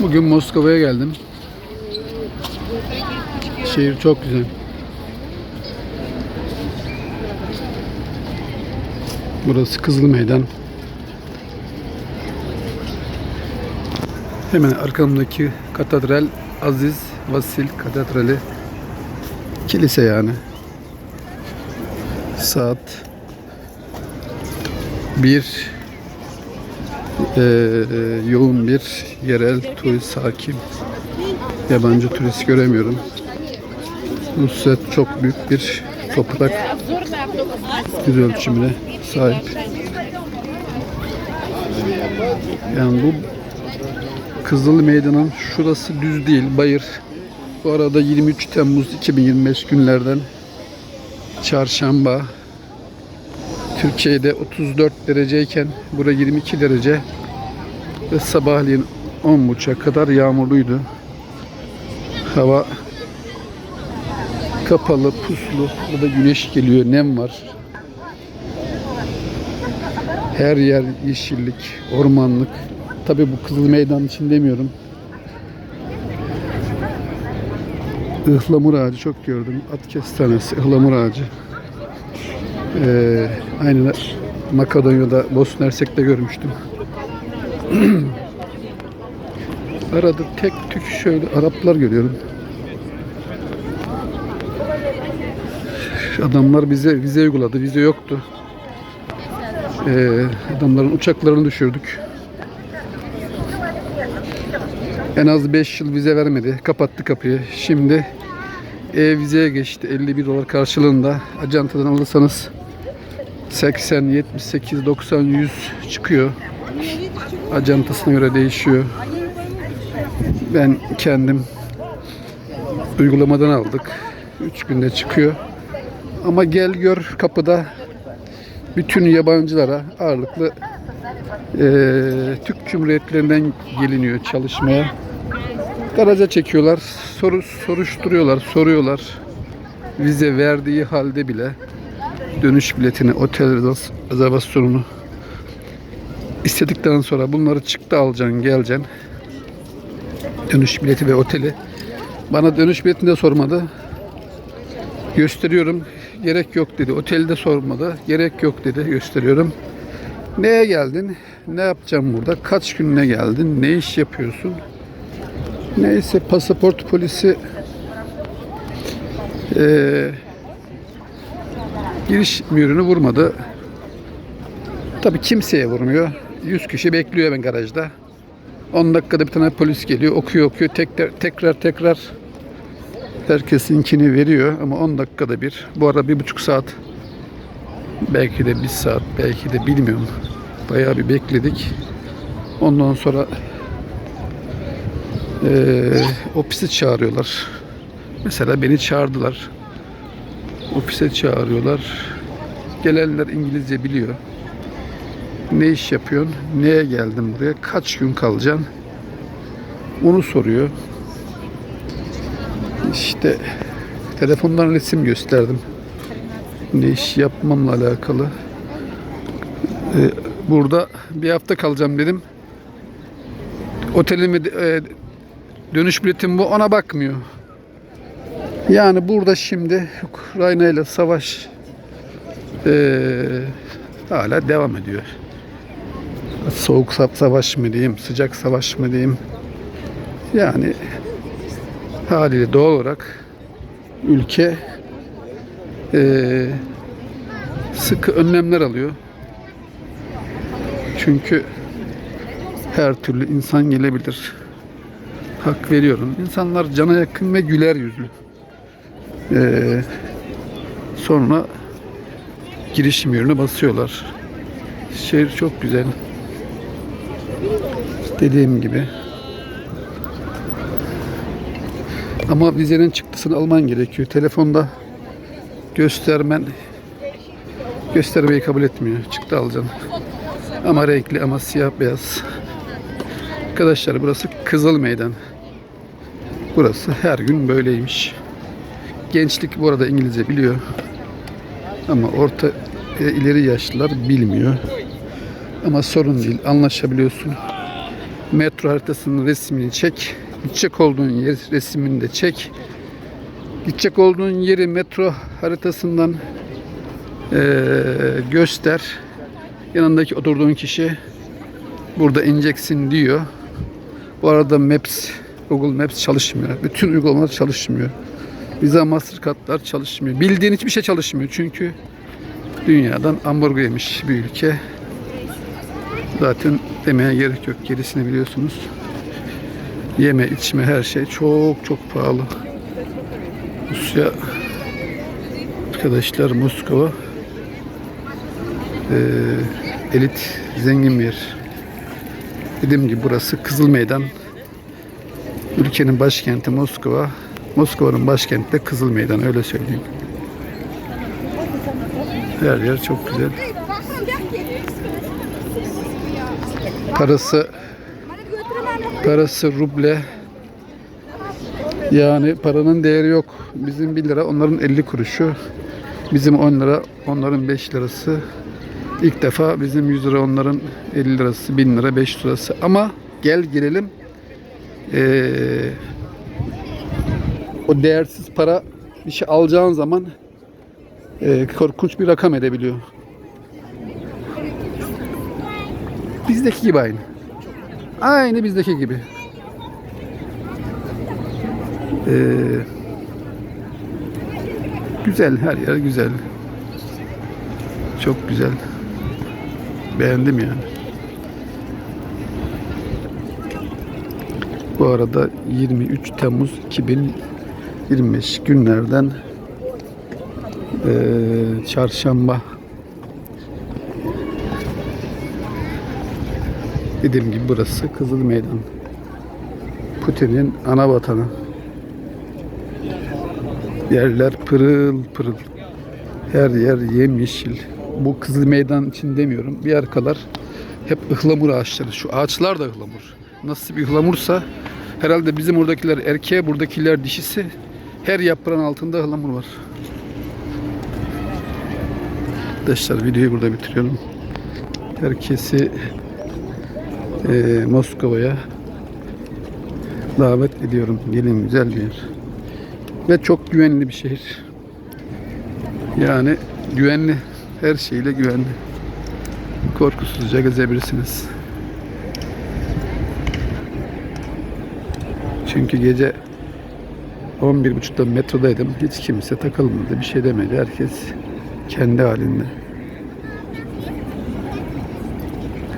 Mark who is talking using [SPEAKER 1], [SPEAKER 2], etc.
[SPEAKER 1] Bugün Moskova'ya geldim. Şehir çok güzel. Burası Kızıl Meydan. Hemen arkamdaki katedral Aziz Vasil Katedrali. Kilise yani. Saat 1 e, yoğun bir yerel turist hakim. Yabancı turist göremiyorum. Nusret çok büyük bir toprak yüz ölçümüne sahip. Yani bu Kızıl Meydan'ın şurası düz değil, bayır. Bu arada 23 Temmuz 2025 günlerden çarşamba Türkiye'de 34 dereceyken bura 22 derece ve sabahleyin 10.30'a kadar yağmurluydu. Hava kapalı, puslu. Burada güneş geliyor, nem var. Her yer yeşillik, ormanlık. Tabi bu Kızıl Meydan için demiyorum. Ihlamur ağacı çok gördüm. At kestanesi, ıhlamur ağacı. Ee, aynı Makedonya'da, Bosna Hersek'te görmüştüm. Arada tek tük şöyle Araplar görüyorum. Adamlar bize vize uyguladı. Vize yoktu. Ee, adamların uçaklarını düşürdük. En az 5 yıl vize vermedi. Kapattı kapıyı. Şimdi e-vizeye geçti. 51 dolar karşılığında. Ajantadan alırsanız 80, 78, 90, 100 çıkıyor. Ajantasına göre değişiyor. Ben kendim uygulamadan aldık. 3 günde çıkıyor. Ama gel gör kapıda bütün yabancılara ağırlıklı eee Türk Cumhuriyetlerinden geliniyor çalışmaya. Garaja çekiyorlar, soru, soruşturuyorlar, soruyorlar. Vize verdiği halde bile dönüş biletini, otel rezervas- rezervasyonunu istedikten sonra bunları çıktı alacaksın, geleceksin. Dönüş bileti ve oteli. Bana dönüş biletini de sormadı. Gösteriyorum. Gerek yok dedi. Otelde sormadı. Gerek yok dedi. Gösteriyorum. Neye geldin? Ne yapacağım burada? Kaç gününe geldin? Ne iş yapıyorsun? Neyse pasaport polisi eee giriş mührünü vurmadı. Tabii kimseye vurmuyor. 100 kişi bekliyor ben garajda. 10 dakikada bir tane polis geliyor, okuyor okuyor, tekrar tekrar tekrar herkesinkini veriyor ama 10 dakikada bir. Bu arada bir buçuk saat, belki de bir saat, belki de bilmiyorum. Bayağı bir bekledik. Ondan sonra eee ofisi çağırıyorlar. Mesela beni çağırdılar. Ofise çağırıyorlar. Gelenler İngilizce biliyor. Ne iş yapıyorsun? Neye geldin buraya? Kaç gün kalacaksın? Onu soruyor. İşte telefondan resim gösterdim. Ne iş yapmamla alakalı. Ee, burada bir hafta kalacağım dedim. Otelimi e, dönüş biletim bu ona bakmıyor. Yani burada şimdi Ukrayna ile savaş eee, hala devam ediyor. Soğuk sa- savaş mı diyeyim, sıcak savaş mı diyeyim. Yani haliyle doğal olarak ülke eee, sıkı önlemler alıyor. Çünkü her türlü insan gelebilir. Hak veriyorum. İnsanlar cana yakın ve güler yüzlü. Ee, sonra girişim yerine basıyorlar. Şehir çok güzel. Dediğim gibi. Ama vizenin çıktısını alman gerekiyor. Telefonda göstermen göstermeyi kabul etmiyor. Çıktı alacaksın. Ama renkli ama siyah beyaz. Arkadaşlar burası Kızıl Meydan. Burası her gün böyleymiş. Gençlik bu arada İngilizce biliyor. Ama orta e, ileri yaşlılar bilmiyor. Ama sorun değil. Anlaşabiliyorsun. Metro haritasının resmini çek. Gidecek olduğun yer resmini de çek. Gidecek olduğun yeri metro haritasından eee, göster. Yanındaki oturduğun kişi burada ineceksin diyor. Bu arada Maps, Google Maps çalışmıyor. Bütün uygulamalar çalışmıyor. Visa Mastercard'lar çalışmıyor. Bildiğin hiçbir şey çalışmıyor. Çünkü dünyadan ambargo yemiş bir ülke. Zaten demeye gerek yok. Gerisini biliyorsunuz. Yeme, içme her şey çok çok pahalı. Rusya arkadaşlar Moskova eee, elit zengin bir yer. Dediğim gibi burası Kızıl Meydan. Ülkenin başkenti Moskova. Moskova'nın başkenti de Kızıl Meydan öyle söyleyeyim. Her yer çok güzel. Parası parası ruble. Yani paranın değeri yok. Bizim 1 lira onların 50 kuruşu. Bizim 10 lira onların 5 lirası. İlk defa bizim 100 lira onların 50 lirası, 1000 lira 5 lirası. Ama gel gelelim ee, o değersiz para bir şey alacağın zaman ee, korkunç bir rakam edebiliyor. Bizdeki gibi aynı. Aynı bizdeki gibi. Ee, güzel her yer güzel. Çok güzel. Beğendim yani. Bu arada 23 Temmuz 2025 günlerden eee, çarşamba Dediğim gibi burası Kızıl Meydan. Putin'in ana vatanı. Yerler pırıl pırıl. Her yer yemyeşil. Bu Kızıl Meydan için demiyorum. Bir arkalar hep ıhlamur ağaçları. Şu ağaçlar da ıhlamur. Nasıl bir ıhlamursa herhalde bizim oradakiler erkeğe, buradakiler dişisi. Her yaprağın altında ıhlamur var. Arkadaşlar videoyu burada bitiriyorum. Herkesi eee, Moskova'ya davet ediyorum. Gelin güzel bir yer. Ve çok güvenli bir şehir. Yani güvenli. Her şeyle güvenli. Korkusuzca gezebilirsiniz. Çünkü gece 11.30'da metrodaydım. Hiç kimse takılmadı. Bir şey demedi. Herkes kendi halinde.